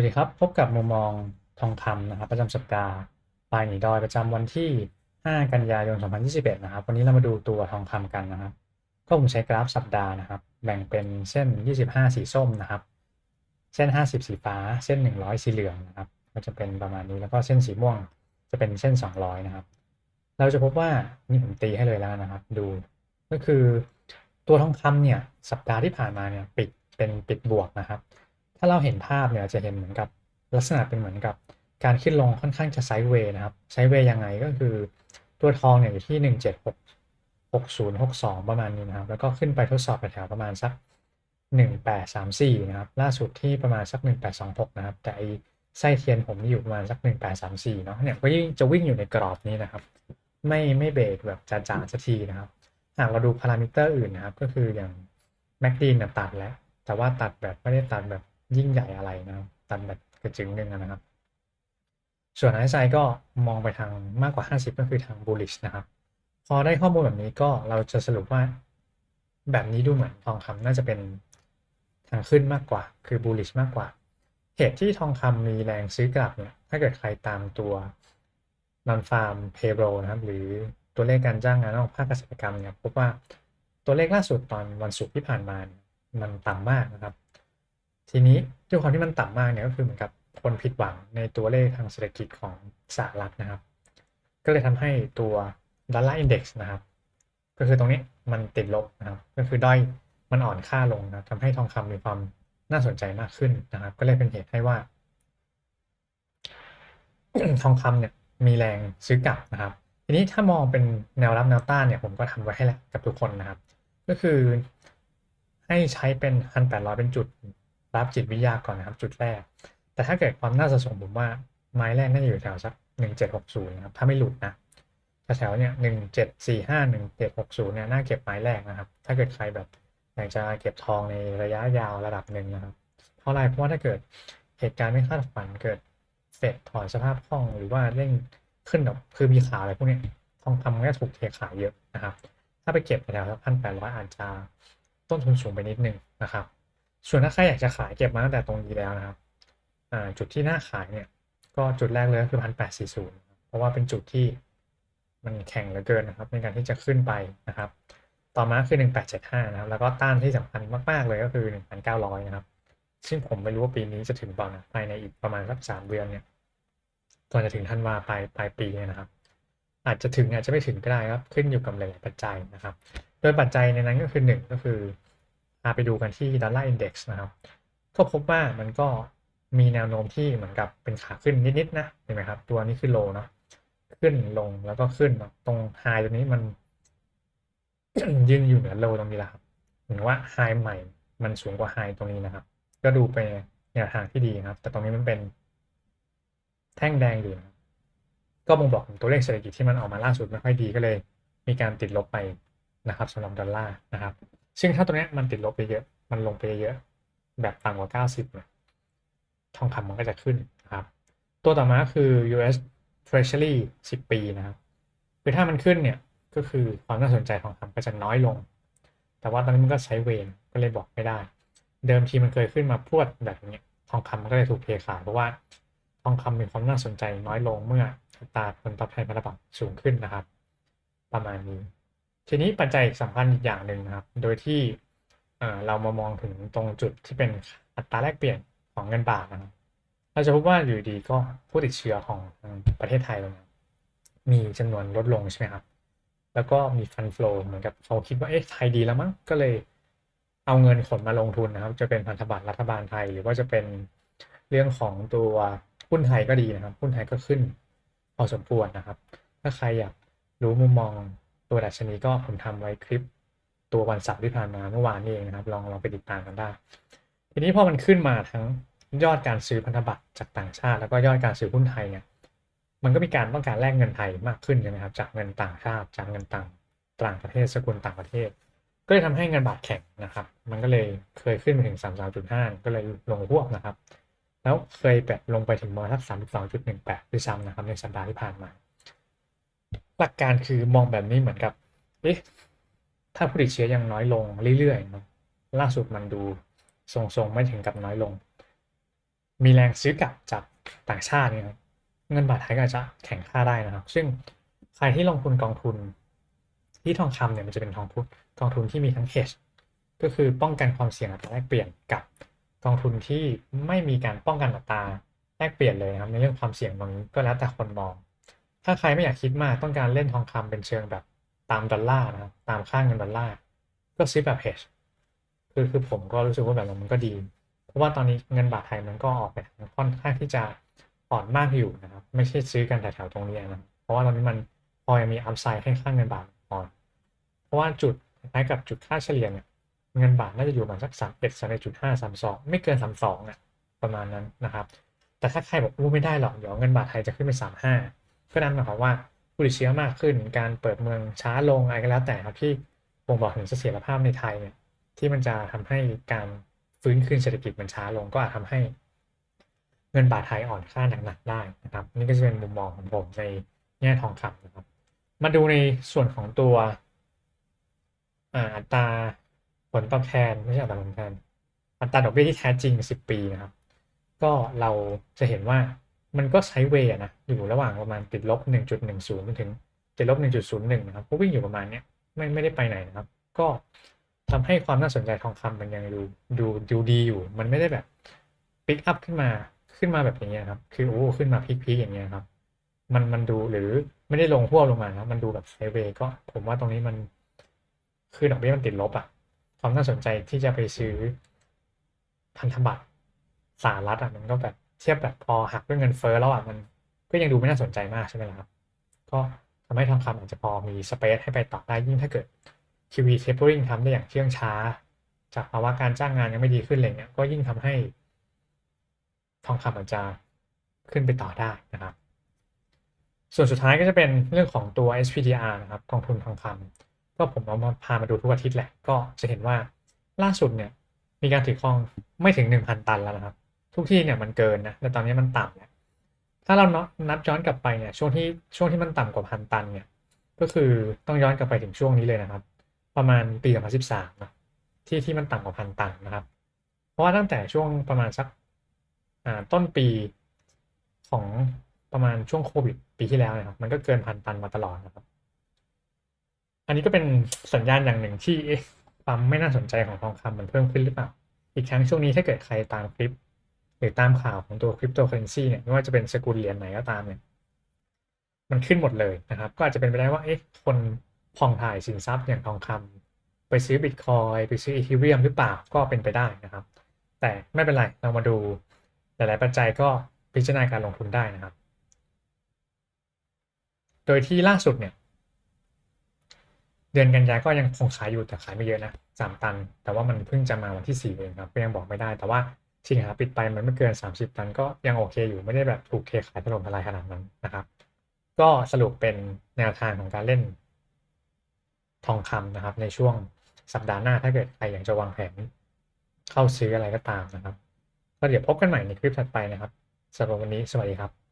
วัสดีครับ พบกับมุมมองทองคำนะครับ ประจำสัปดาห์ปลายหนีดอยประจำวันที่ 5 กันยายน 2021 นะครับ วันนี้เรามาดูตัวทองคำกันนะครับ ก็ผมใช้กราฟสัปดาห์นะครับ แบ่งเป็นเส้น 25 สีส้มนะครับ เส้น 50 สีฟ้า เส้น 100 สีเหลืองนะครับ ก็จะเป็นประมาณนี้ แล้วก็เส้นสีม่วงจะเป็นเส้น 200 นะครับ เราจะพบว่านี่ผมตีให้เลยแล้วนะครับ ดู ก็คือตัวทองคำเนี่ย สัปดาห์ที่ผ่านมาเนี่ยปิดเป็นปิดบวกนะครับ ถ้าเราเห็นภาพเนี่ยจะเห็นเหมือนกับลักษณะเป็นเหมือนกับการขึ้นลงค่อนข้างจะไซด์เวย์นะครับ ไซด์เวย์ยังไงก็คือตัวทองเนี่ยอยู่ที่ 176 60 62 ประมาณนี้นะครับ แล้วก็ขึ้นไปทดสอบไปแถวประมาณสัก 1834 นะครับ ล่าสุดที่ประมาณสัก 1826 นะครับ แต่ไอไส้เทียนผมนี่อยู่ประมาณสัก 1834 เนาะเนี่ยก็ยิ่งจะวิ่งอยู่ในกรอบนี้นะครับ ไม่ไม่เบรกแบบจ๋าๆสักทีนะครับหากเราดูพารามิเตอร์อื่นนะครับ ก็คืออย่างแมกดีนตัดแล้ว แต่ว่าตัดแบบไม่ได้ตัดแบบ ยิ่งใหญ่อะไรนะครับตัดแบบกระจึงหนึ่งนะครับ ส่วนไอซ์ไซก็มองไปทางมากกว่า 50 ก็คือทาง bullish นะครับ พอได้ข้อมูลแบบนี้ก็เราจะสรุปว่า แบบนี้ดูเหมือนทองคำน่าจะเป็นทางขึ้นมากกว่า คือ bullish มากกว่าเหตุที่ทองคำมีแรงซื้อกลับเนี่ย ถ้าเกิดใครตามตัว non farm payroll นะครับ หรือตัวเลขการจ้างงานนอกภาคเกษตรกรรมเนี่ยพบว่าตัวเลขล่าสุดตอนวันศุกร์ที่ผ่านมา มันต่ำมากนะครับ ทีนี้ด้วยความที่มันต่ำมากเนี่ยก็คือเหมือนกับคนผิดหวังในตัวเลขทางเศรษฐกิจของสหรัฐนะครับ ก็เลยทำให้ตัวดอลลาร์อินเด็กซ์นะครับ ก็คือตรงนี้มันติดลบนะครับ ก็คือด้อยมันอ่อนค่าลงนะทำให้ทองคำมีความน่าสนใจมากขึ้นนะครับ ก็เลยเป็นเหตุให้ว่า ทองคำเนี่ยมีแรงซื้อกลับนะครับ ทีนี้ถ้ามองเป็นแนวรับแนวต้านเนี่ยผมก็ทำไว้ให้แล้วกับทุกคนนะครับ ก็คือให้ใช้เป็น 1,800 เป็นจุด รับจิตวิทยาก่อนนะครับ จุดแรก แต่ถ้าเกิดความน่าสะสมผมว่าไม้แรกน่าจะอยู่แถวสัก1760นะครับถ้าไม่หลุดนะแถวเนี่ย1745 1760เนี่ยน่าเก็บไม้แรกนะครับ ถ้าเกิดใครแบบอยากจะเก็บทองในระยะยาวระดับหนึ่งนะครับ เพราะอะไรเพราะว่าถ้าเกิดเหตุการณ์ไม่คาดฝันเกิดเฟดถอนสภาพคล่องหรือว่าเร่งขึ้นแบบคือมีข่าวอะไรพวกนี้ทองคำมันก็ถูกเทขายเยอะนะครับ ถ้าไปเก็บแถวๆพันแปดร้อยอาจจะต้นทุนสูงไปนิดนึงนะครับ ส่วนถ้าใครอยากจะขายเก็บมาตั้งแต่ตรงนี้แล้วนะครับจุดที่น่าขายเนี่ย ก็จุดแรกเลยก็คือพันแปดสี่ศูนย์เพราะว่าเป็นจุดที่มันแข็งเหลือเกินนะครับ ในการที่จะขึ้นไปนะครับ ต่อมาคือหนึ่งแปดเจ็ดห้านะครับ แล้วก็ต้านที่สำคัญมาก ๆ เลยก็คือหนึ่งพันเก้าร้อยนะครับ ซึ่งผมไม่รู้ว่าปีนี้จะถึงเปล่านะภายในอีกประมาณสักสามเดือนเนี่ยก่อนจะถึงธันวาปลายปลายปีเนี่ยนะครับ อาจจะถึงอาจจะไม่ถึงก็ได้ครับ ขึ้นอยู่กับหลายๆปัจจัยนะครับ โดยปัจจัยในนั้นก็คือหนึ่งก็คือ ไปดูกันที่ดอลลาร์อินเด็กซ์นะครับ ก็พบว่ามันก็มีแนวโน้มที่เหมือนกับเป็นขาขึ้นนิดๆนะเห็นไหมครับ ตัวนี้คือโลเนาะขึ้นลงแล้วก็ขึ้นนะตรงไฮตรงนี้มันยืนอยู่เหนือโลตรงนี้แหละครับเหมือนว่าไฮใหม่มันสูงกว่าไฮตรงนี้นะครับ ก็ดูไปแนวทางที่ดีครับ แต่ตรงนี้มันเป็นแท่งแดงอยู่นะก็บ่งบอกถึงตัวเลขเศรษฐกิจที่มันออกมาล่าสุดไม่ค่อยดีก็เลย มีการติดลบไปนะครับสำหรับดอลลาร์นะครับ ซึ่งถ้าตัวนี้มันติดลบไปเยอะ มันลงไปเยอะ แบบต่ำกว่า 90เนี่ยทองคำมันก็จะขึ้นนะครับ ตัวต่อมาคือ US Treasury 10 ปีนะครับ คือถ้ามันขึ้นเนี่ยก็คือความน่าสนใจทองคำก็จะน้อยลง แต่ว่าตอนนี้มันก็ใช้เวนก็เลยบอกไม่ได้ เดิมทีมันเคยขึ้นมาพรวดแบบนี้ทองคำมันก็เลยถูกเทขายเพราะว่าทองคำมีความน่าสนใจน้อยลงเมื่ออัตาผลตอบแทนพันธบัตรสูงขึ้นนะครับ ประมาณนี้ ทีนี้ปัจจัยสำคัญอีกอย่างหนึ่งนะครับ โดยที่เรามามองถึงตรงจุดที่เป็นอัตราแลกเปลี่ยนของเงินบาทนะครับเราจะพบว่าอยู่ดีก็ผู้ติดเชื้อของประเทศไทยมีจำนวนลดลงใช่ไหมครับ แล้วก็มีฟันฟลูเหมือนกับเขาคิดว่าเอ๊ะไทยดีแล้วมั้งก็เลยเอาเงินขนมาลงทุนนะครับ จะเป็นพันธบัตรรัฐบาลไทย หรือว่าจะเป็นเรื่องของตัวหุ้นไทยก็ดีนะครับหุ้นไทยก็ขึ้นพอสมควรนะครับ ถ้าใครอยากรู้มุมมอง ตัวดัชนีก็ผมทำไว้คลิปตัววันเสาร์ที่ผ่านมาเมื่อวานนี้เองนะครับ ลองลองไปติดตามกันได้ ทีนี้พอมันขึ้นมาทั้งยอดการซื้อพันธบัตรจากต่างชาติ แล้วก็ยอดการซื้อหุ้นไทยเนี่ยมันก็มีการต้องการแลกเงินไทยมากขึ้นใช่ไหมครับจากเงินต่างชาติจากเงินต่างต่างประเทศสกุลต่างประเทศ ก็เลยทำให้เงินบาทแข็งนะครับ มันก็เลยเคยขึ้นไปถึง 33.5 ก็เลยลงหวบนะครับ แล้วเคยแบบลงไปถึงมาสัก32.18ด้วยซ้ำนะครับในสัปดาห์ที่ผ่านมา หลักการคือมองแบบนี้เหมือนกับเอ๊ะถ้าผู้ติดเชื้อยังน้อยลงเรื่อยๆเนาะล่าสุดมันดูทรงๆไม่ถึงกับน้อยลง มีแรงซื้อกลับจากต่างชาติเนี่ยเงินบาทไทยก็จะแข็งค่าได้นะครับ ซึ่งใครที่ลงทุนกองทุน ที่ทองคำเนี่ยมันจะเป็นทองทุนกองทุนที่มีทั้ง hedge ก็คือป้องกันความเสี่ยงอัตราแลกเปลี่ยนกับกองทุนที่ไม่มีการป้องกันอัตราแลกเปลี่ยนเลยนะครับในเรื่องความเสี่ยงตรงนี้ก็แล้วแต่คนมอง ถ้าใครไม่อยากคิดมากต้องการเล่นทองคำเป็นเชิงแบบตามดอลลาร์นะครับตามค่าเงินดอลลาร์ก็ซื้อแบบ hedge คือคือผมก็รู้สึกว่าแบบนั้นมันก็ดี เพราะว่าตอนนี้เงินบาทไทยมันก็ออกไปทางค่อนข้างที่จะอ่อนมากอยู่นะครับ ไม่ใช่ซื้อกันแถวๆตรงนี้นะเพราะว่าตอนนี้มันพอยังมีอัพไซด์ให้ค่างเงินบาทอ่อน เพราะว่าจุดคล้ายกับจุดค่าเฉลี่ยเนี่ยเงินบาทน่าจะอยู่ประมาณสักสามเอ็ดสามจุดห้าสามสองไม่เกินสามสองอะประมาณนั้นนะครับ แต่ถ้าใครบอกรู้ไม่ได้หรอกเดี๋ยวเงินบาทไทยจะขึ้นไปสามห้า ก็นั่นหมายความว่าผู้ติดเชื้อมากขึ้น การเปิดเมืองช้าลงอะไรก็แล้วแต่ครับที่บ่งบอกถึงเสถียรภาพในไทยเนี่ยที่มันจะทำให้การฟื้นคืนเศรษฐกิจมันช้าลง ก็อาจทำให้เงินบาทไทยอ่อนค่าหนักๆได้นะครับ นี่ก็จะเป็นมุมมองของผมในแง่ทองคำนะครับ มาดูในส่วนของตัวอัตราผลตอบแทนไม่ใช่อัตราผลตอบแทนอัตราดอกเบี้ยที่แท้จริง 10 ปีนะครับ ก็เราจะเห็นว่า มันก็ไซด์เวย์นะอยู่ระหว่างประมาณติดลบ 1.10จนถึงติดลบ 1.01 นะครับก็วิ่งอยู่ประมาณเนี้ยไม่ไม่ได้ไปไหนนะครับ ก็ทำให้ความน่าสนใจทองคำมันยังดูดูดูดีอยู่ มันไม่ได้แบบปิกอัพขึ้นมาขึ้นมาแบบอย่างเงี้ยครับ คือโอ้ขึ้นมาพีคๆอย่างเงี้ยครับ มันมันดูหรือไม่ได้ลงหัวบลงมานะมันดูแบบไซเวย์ก็ ผมว่าตรงนี้มันคือดอกเบี้ยมันติดลบอะความน่าสนใจที่จะไปซื้อพันธบัตรสหรัฐอะมันก็แบบ เทียบแบบพอหักด้วยเงินเฟ้อแล้วอะมันก็ยังดูไม่น่าสนใจมากใช่ไหมล่ะครับ ก็ทำให้ทองคำอาจจะพอมีสเปซให้ไปต่อได้ยิ่งถ้าเกิด QE tapering ทำได้อย่างเชื่องช้า จากภาวะการจ้างงานยังไม่ดีขึ้นอะไรเงี้ยก็ยิ่งทำให้ ทองคำอาจจะขึ้นไปต่อได้นะครับ ส่วนสุดท้ายก็จะเป็นเรื่องของตัว SPDR นะครับกองทุนทองคำก็ผมเอามาพามาดูทุกอาทิตย์แหละ ก็จะเห็นว่าล่าสุดเนี่ยมีการถือครองไม่ถึง 1,000 ตันแล้วนะครับ ทุกที่เนี่ยมันเกินนะแต่ตอนนี้มันต่ำแล้วถ้าเราเนาะนับย้อนกลับไปเนี่ยช่วงที่ช่วงที่มันต่ำกว่าพันตันเนี่ยก็คือต้องย้อนกลับไปถึงช่วงนี้เลยนะครับ ประมาณปี2013นะที่ที่มันต่ำกว่าพันตันนะครับ เพราะว่าตั้งแต่ช่วงประมาณสักต้นปีของประมาณช่วงโควิดปีที่แล้วนะครับ มันก็เกินพันตันมาตลอดนะครับ อันนี้ก็เป็นสัญญาณอย่างหนึ่งที่ความไม่น่าสนใจของทองคำมันเพิ่มขึ้นหรือเปล่า อีกครั้งช่วงนี้ถ้าเกิดใครตามคลิป หรือตามข่าวของตัวคริปโตเคอเรนซีเนี่ยไม่ว่าจะเป็นสกุลเหรียญไหนก็ตามเนี่ยมันขึ้นหมดเลยนะครับ ก็อาจจะเป็นไปได้ว่าเอ๊ะคนผ่องถ่ายสินทรัพย์อย่างทองคำไปซื้อบิตคอยไปซื้ออีเทเรียมหรือเปล่าก็เป็นไปได้นะครับ แต่ไม่เป็นไรเรามาดูหลาย ๆ ปัจจัยก็พิจารณาการลงทุนได้นะครับ โดยที่ล่าสุดเนี่ย เดือนกันยาก็ยังคงขายอยู่แต่ขายไม่เยอะนะสามตัน แต่ว่ามันเพิ่งจะมาวันที่สี่เองครับก็ยังบอกไม่ได้แต่ว่า สิงหาปิดไปมันไม่เกิน 30 ตันก็ยังโอเคอยู่ไม่ได้แบบถูกเทขายถล่มทลายขนาดนั้นนะครับ ก็สรุปเป็นแนวทางของการเล่นทองคำนะครับ ในช่วงสัปดาห์หน้าถ้าเกิดใครอยากจะวางแผนเข้าซื้ออะไรก็ตามนะครับ ก็เดี๋ยวพบกันใหม่ในคลิปถัดไปนะครับสำหรับวันนี้สวัสดีครับ